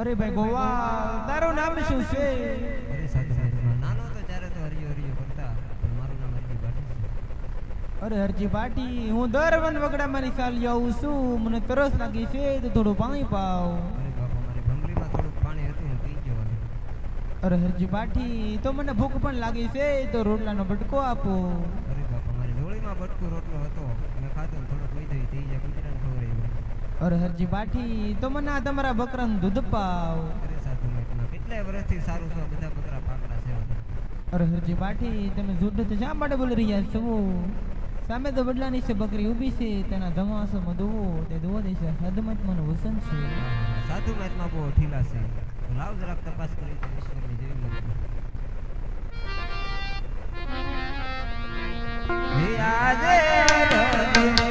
અરે ભાઈ ગોવા તારું નામ શું છે અરે સાધુ મહાત્મા નાનો તો ત્યારે તો હરિયો હરિયો કરતા પણ મારું નામ હરજી ભાટી છે અરે હરજી પાટી હું દર વન વગડામાંની ચાલી આવું છું. મને તરસ લાગી છે તો થોડું પાણી પાવ. અરે હરજી પાટી તો મને ભૂખ પણ લાગી છે તો રોટલાનો બટકો આપો. અરે બાપા મારી ડોળીમાં બટકું રોટલો હતો. મેં ખાધો થોડો કોઈ થઈ જાય કૂતરાને ખવડાવ્યું. અરે હરજી પાટી તો મને આ તમારા બકરાનું દૂધ પાવ. અરે સાધુ મહાત્મા કેટલા વર્ષથી સારું છો બધા બકરા પાકડા છે અરે હરજી પાટી તમે દૂધ તો શા માટે બોલી રહ્યા છો? સામે તો બદલાની છે, બકરી ઊભી છે, તેના ધમાસોમાં દોવો, તે દુવો દેશે હદમતમાનું વસન છે. સાધુ મહાત્મા બહુ ઢીલા છે. લાવ જરાક તપાસ કરી તો ઈશ્વરની જેવી આજે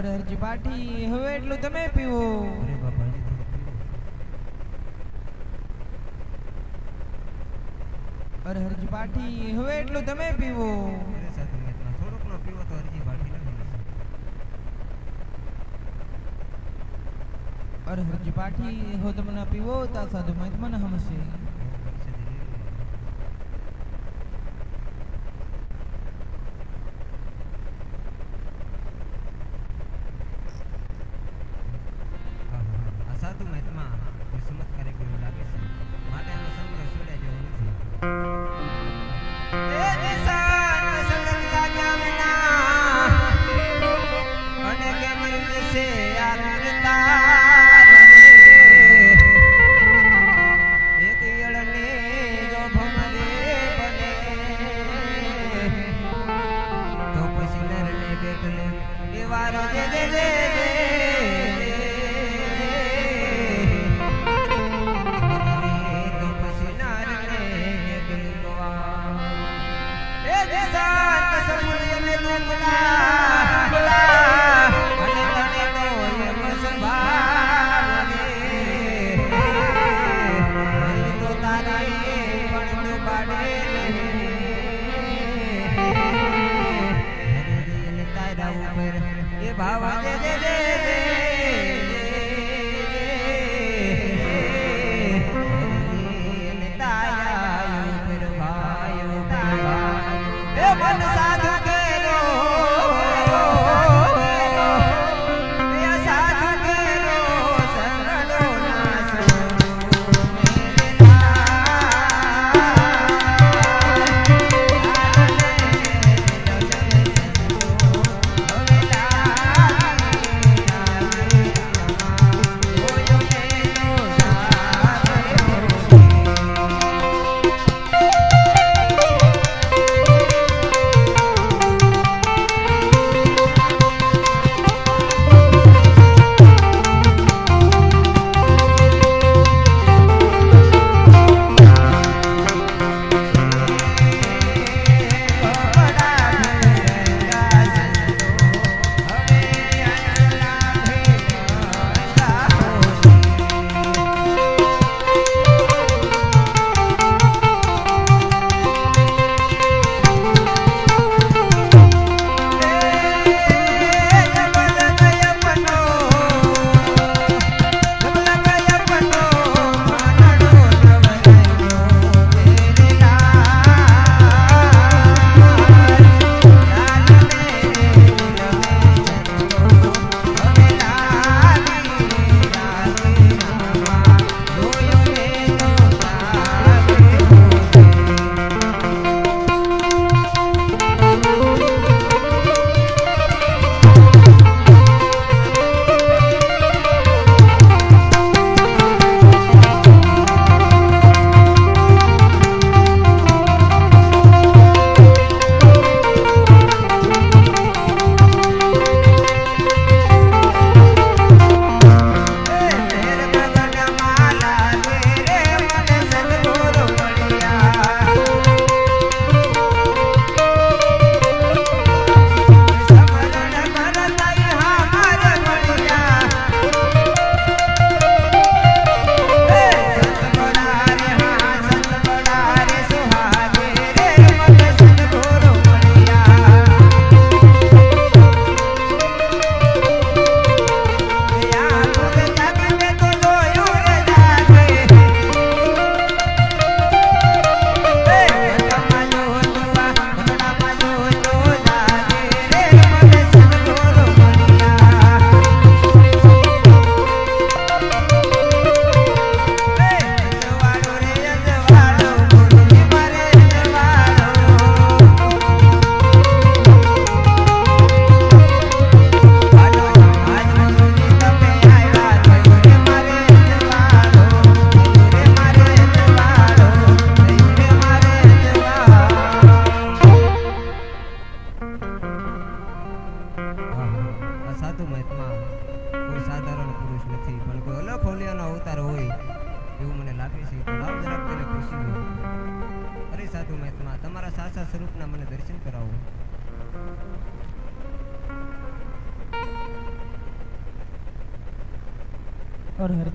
અરે હરજી પાટી હવે એટલું તમે પીવો. અરે બાપા. અરે હરજી પાટી હવે એટલું તમે પીવો. અરે થોડુંક નો પીવો તો હરજી ભાટી અરે હરજી પાટી હો તમને પીવો તા સાધુ મને હમશે.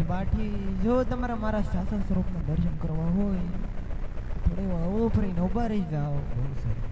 હરજી બાઠી. જો તમારા મારા સાસન સ્વરૂપના દર્શન કરવા હોય થોડી અવળું ફરીને ઊભા રહી જાઓ. બહુ સારું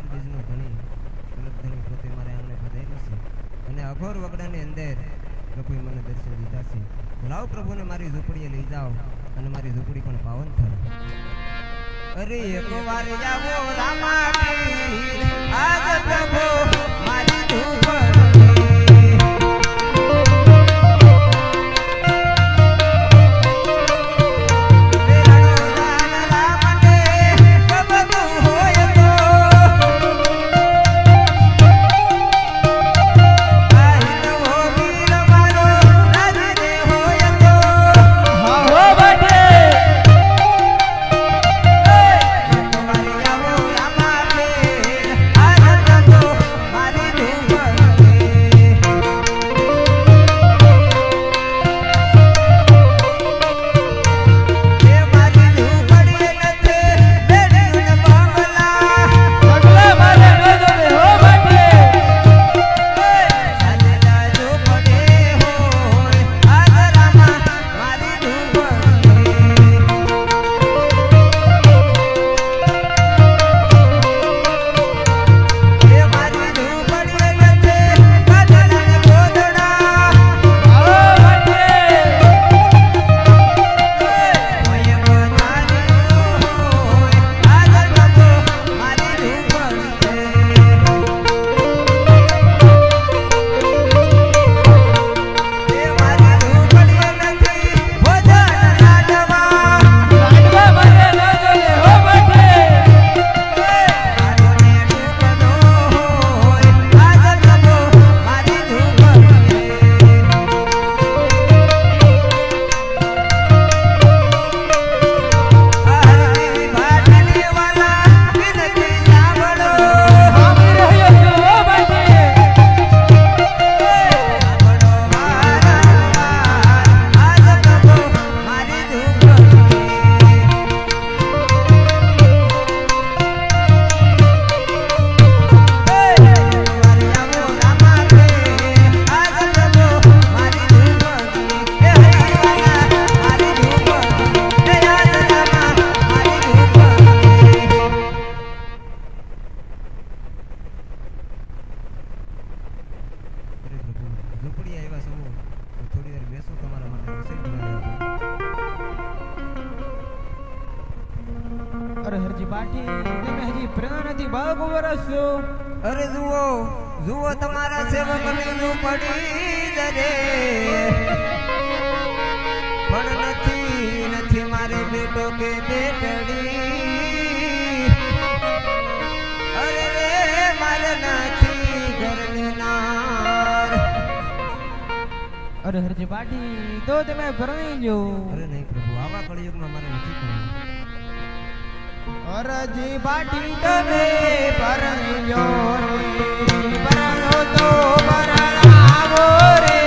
બાર બીજનું ભણી સુલભધની પોતે મારે આંગણે પધાર્યું છે. અને અઘોર વગડાની અંદર પ્રભુએ મને દર્શન દીધા છે. લાવ પ્રભુને મારી ઝૂંપડીએ લઈ જાઓ અને મારી ઝૂંપડી પણ પાવન થાય અરે એક વાર જાવો રામા આજ પ્રભુ ડૂબે બેટડી અરે રે મારા નાથી ઘરની નાર. અરે હરજી પાટી તો તમે ભરણી જો. ભરણો. તો ભરણ આવો રે.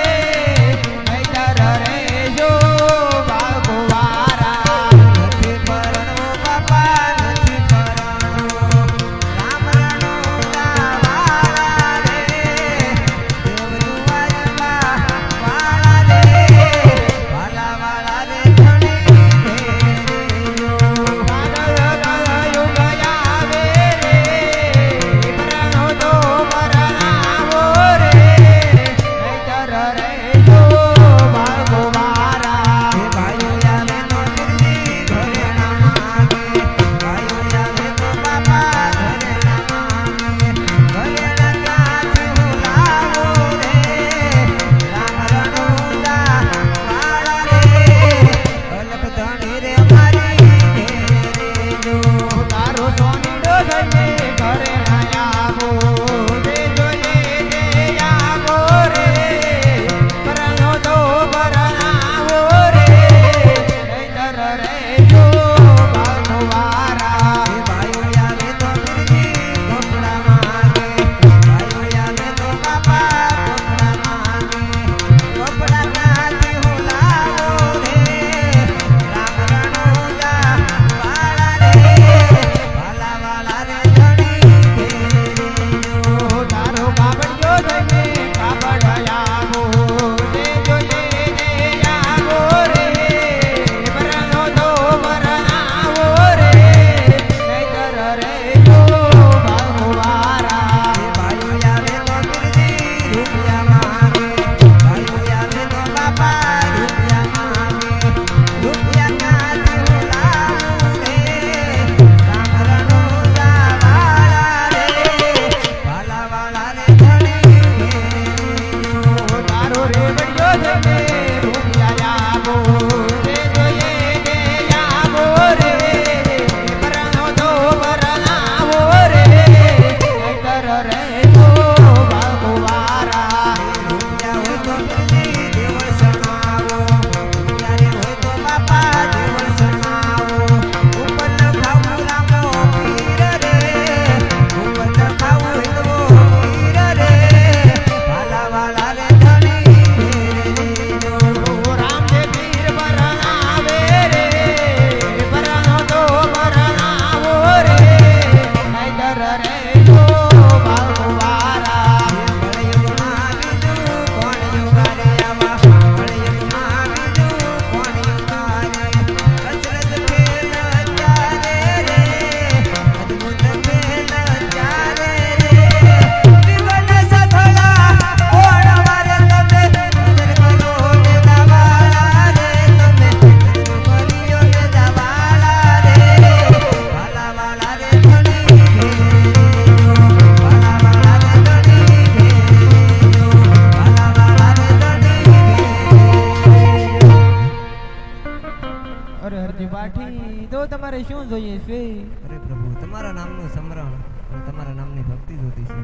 નામ જોઈએ છે. અરે પ્રભુ તમારા નામનું સમરણ અને તમારા નામની ભક્તિ જોતી છે.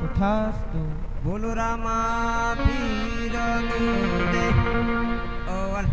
તથાસ્તુ બોલો રામા પીરની દેવ ઓવર